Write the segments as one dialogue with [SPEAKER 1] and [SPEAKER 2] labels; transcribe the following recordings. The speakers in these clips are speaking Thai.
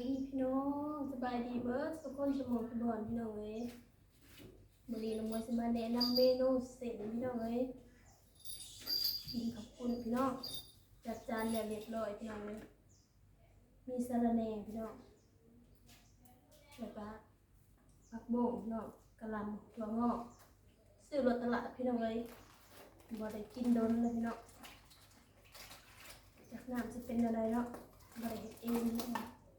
[SPEAKER 1] ดีพี่น้องสบายดีเบิร์ดทุกคนสมองสบอนพี่น้องเอ้ยมื้อนี้น้องมวยสมาแนะนำเมนูเส้นพี่น้องเอ้ยกินขอบคุณพี่น้องจัดจานแล้วเรียบร้อยพี่น้องเอ้ยมีสะระแหน่พี่น้องแล้วก็ผักโบ่งพี่น้องกะหล่ำถั่วงอกซื้อรถตลาดพี่น้องเอ้ยบ่ได้กินโดนเลยพี่น้องจากน้ำจะเป็นอะไรเนาะบ่ได้เฮ็ดเองพี่น้อง ก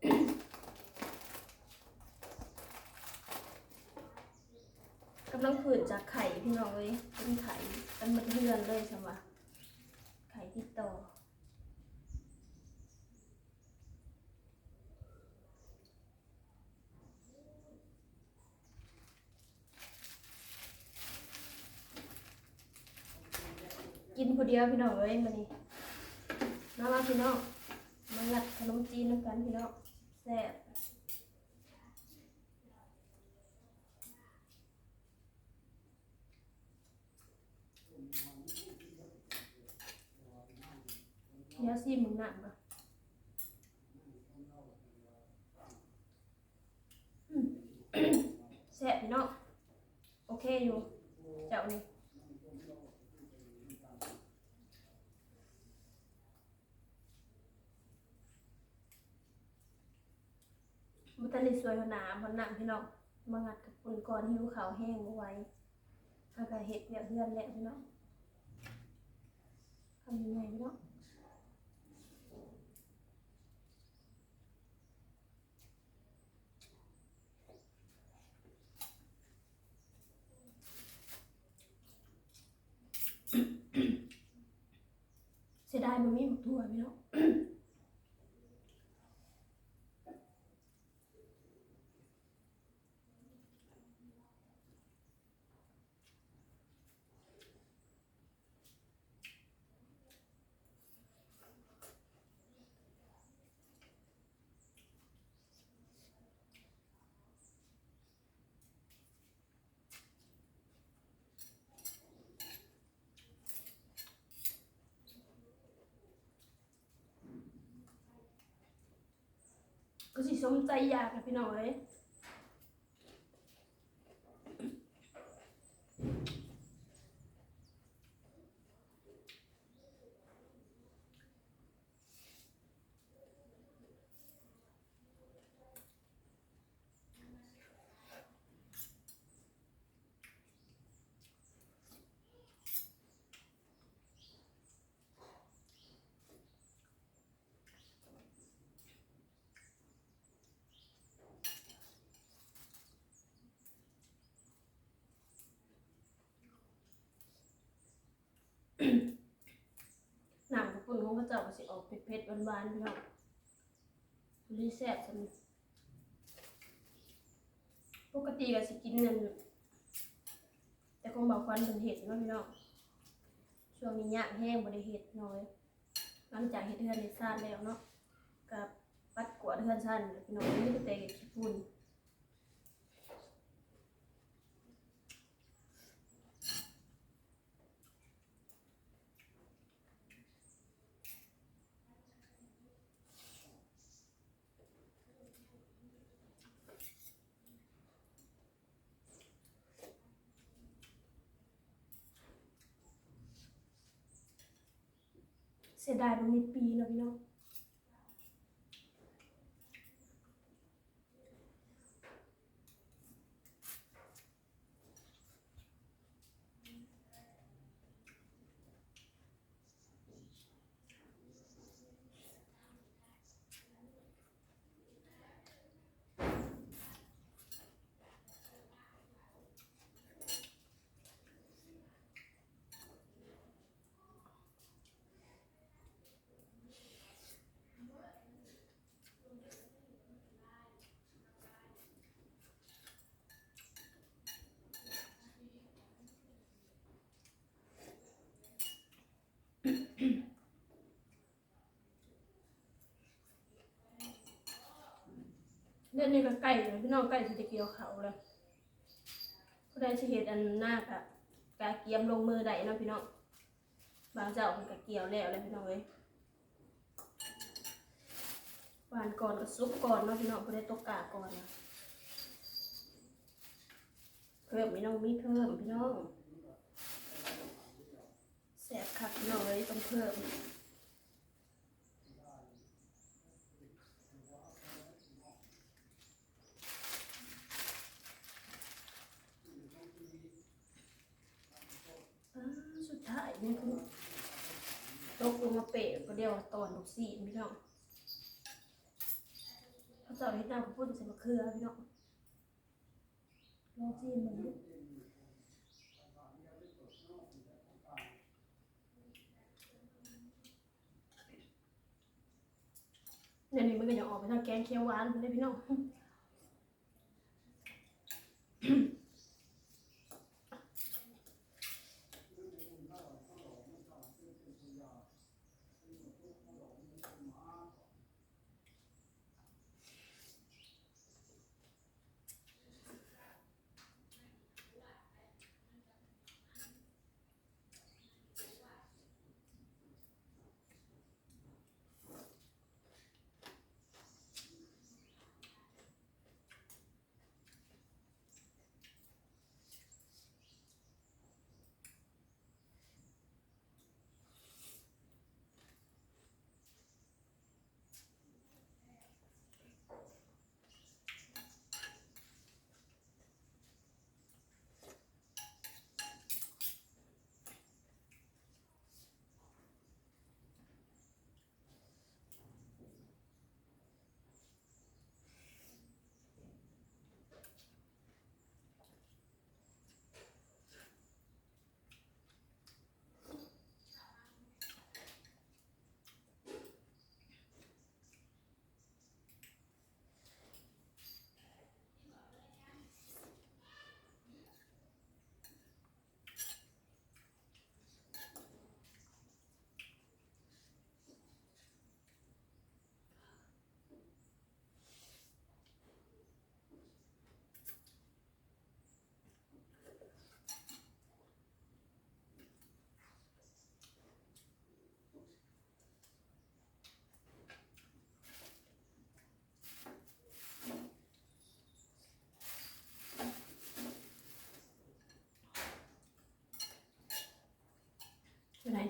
[SPEAKER 1] ำลังผืนจากไข่พี่น้องเลยเป็นไข่กันมันเทือนเลยใช่ไหมไข่ที่โตกินผู้เดียวพี่น้องเลยมานี่น้องมาพี่น้องมางัดขนมจีนน้ำกันพี่น้อง แซ่บเดี๋ยวซีมึงหนักก่อนอืมแซ่บพี่น้องโอเคอยู่เจ้านี่ บุตรลิสวยพนาพนหนังพี่น้องมางัดกับปุ่นก่อนหิวขาวแห้งบ่ไว้อากาเห็ดเนี่ยเพื่อนแหละพี่น้องทำยังไงพี่น้องเสียดายมันไม่หมดตัวพี่น้อง ก็สิสมใจอยากนะพี่น้องเอ้ยหนังกับปุ่นของพระเจ้าก็สิออกเผ็ดๆหวานๆพี่น้องรีแซ่บสำปกติก็สิกินนั่นแต่คงบอกควันเป็นเห็ดเนาะพี่น้องช่วงนี้ยากแห้งบ่ได้เห็ดน้อยหลังจากเห็ดเทือนเห็ดซ่านแล้วเนาะกับปัดกวาดเทือนซ่านพี่น้องนี่ก็แต่เห็ดขี้ฝุ่น เสียดายมันมีปีแล้วพี่น้อง เรื่องนี้ก็ใกล้เลยพี่น้องใกล้สิจะเกี่ยวเขาแล้วก็ได้สิเฮ็ดอันหน้ากะกาเกียมลงมือได้เนาะพี่น้องบางเจ้าเพิ่นก็เกี่ยวแล้วเลยพี่น้องเอ้ยหวานก่อนกับซุปก่อนเนาะพี่น้องบ่ได้ตกกาก่อนนะเพิ่มพี่น้องมีเพิ่มพี่น้องแสบคักพี่น้องเลยต้องเพิ่มอ่าสุดท้าย นี่คือตกลงมาเปะก็เดียวตอนลูกสี่พี่น้องเขาจาะเฮ็ดน้ำข้าวปุ้นใส่มะเขือพี่น้องลองจิ้มมันดูเนี่ยนี่มันก็ยังออกไปทางแกงเขียวหวานเลยพี่น้อง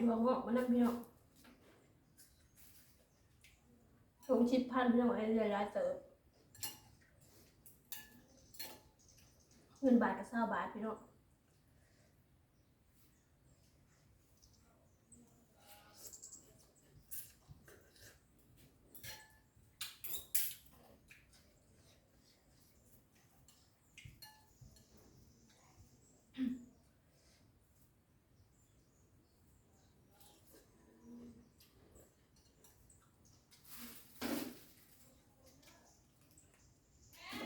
[SPEAKER 1] ดวงงอกมานั่งพี่น้องชงชิปพันพี่น้องไอ้เรยรายเติบเงินบาทกับเศร้าบาทพี่น้อง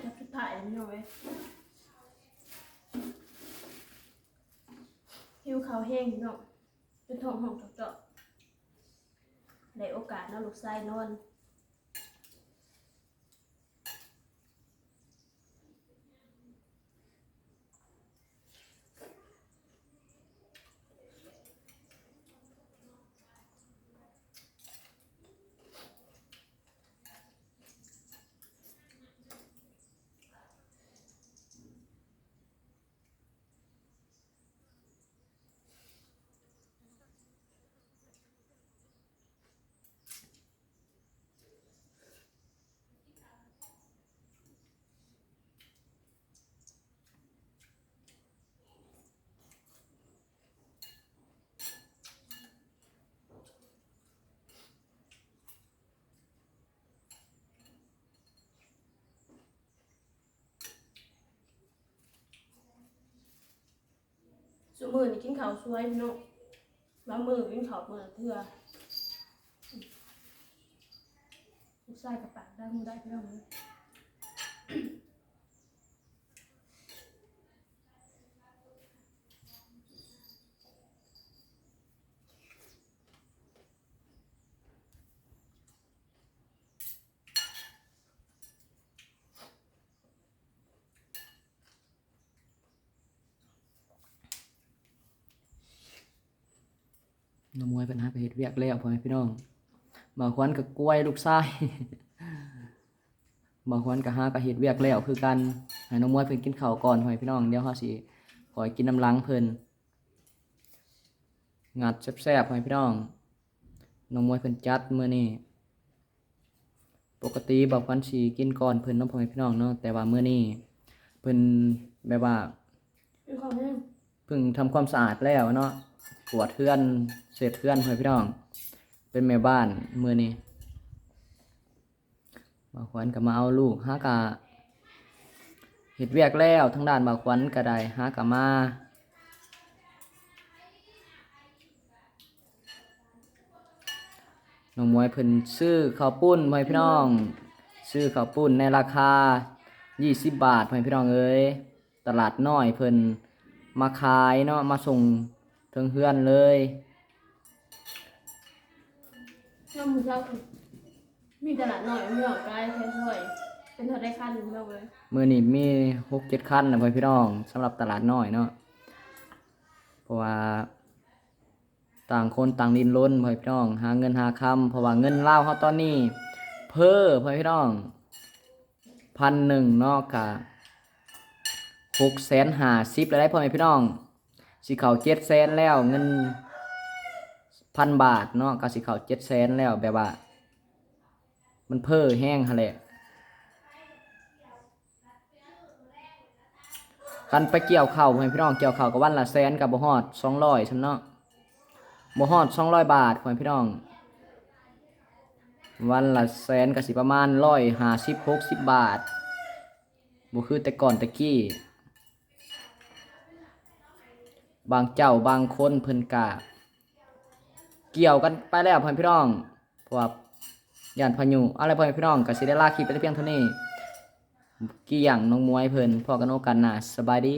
[SPEAKER 1] จับสุดท้ายเลยพี่ น้องเว้ยหิวข้าวแห้งพี่น้องจนท้องห้องเจาะๆได้โอกาสเนาะลูกชายนอน สมือนี่กินข้าวสวยพี่น้องบางมือกินข้าวมือเถื่อลูกชายกับปากได้มือได้พี่น้อง
[SPEAKER 2] น้องมวยเป็นหาไปเฮ็ดเวียกแล้วพ่อแม่พี่น้องบางควันกับกล้วยลูกชายบางคนก็หาก็เฮ็ดเวียกแล้วคือกันให้น้องมวยเพิ่นกินข้าวก่อนพ่อแม่พี่น้องเดี๋ยวเฮาสิขอกินน้ำหลังเพิ่นงัดแซ่บๆพ่อแม่พี่น้องน้องมวยเพิ่นจัดมื้อนี้ปกติบอกวันสิกินก่อนเพิ่นเน้องพ่อแม่พี่น้องเนาะแต่ว่ามื้อนี้เพิ่นแบบว่า
[SPEAKER 1] เป็นของแม่
[SPEAKER 2] เพิ่งทำความสะอาดแล้วเนาะ กวดเพื่อนเศษเพื่อนเพื่อนพี่น้อง เป็นแม่บ้านมือนี้บาขวัญก็มาเอาลูกหากะเห็ดเวียกแล้วทั้งด้านบาขวัญก็ได้หากะมาน้องมวยเพิ่นซื้อข้าวปุ้นพ่อแม่พี่น้อง ซื้อข้าวปุ้นในราคา 20 บาทพ่อแม่พี่น้องเอ้ยตลาดน้อยเพิ่นมาขายเนาะมาส่ง ถึงเฮือนเลย
[SPEAKER 1] น้ำมือเรามีตลาดหน่อยมีออกไกลแค่ช่วยเป็นเท่าได้คันพี่น้องเลย
[SPEAKER 2] มือนี้มีหกเจ็ดคันนะพ่อพี่น้องสำหรับตลาดน้อยเนาะเพราะว่าต่างคนต่างดินล้นพ่อพี่น้อง หาเงินหาคำเพราะว่าเงินเล่าวเขาตอนนี้ เพ้อพ่อพี่น้องพันหนึ่งเนาะกะหกแสนหาสิบแล้วได้พ่อแม่พี่น้อง สิเขาเจ็ดแสนแล้วเงินพันบาทเนาะก็สิเขาเจ็ดแสนแล้วแบบว่า มันเพ้อแห้งฮะแหละคันไปเกี่ยวเข้าให้พี่น้องเกี่ยวเข้ากับวันละแสนกับบ่ฮอด200ซั่นเนาะบ่ฮอด200บาทพ่อพี่น้อง วันละแสนก็สิประมาณ150 60บาทบ่คือแต่ก่อนตะกี้ บางเจ้าบางคนเพิ่นกะเกี่ยวกันไปแล้วพ่อพี่น้องเพราะว่าย่านพายุอะไรพ่อพี่น้องก็สิได้ลาคลิปไปเพียงเท่านี้กี่อย่างน้องมวยเพิ่นพอกันโอกันนะสบายดี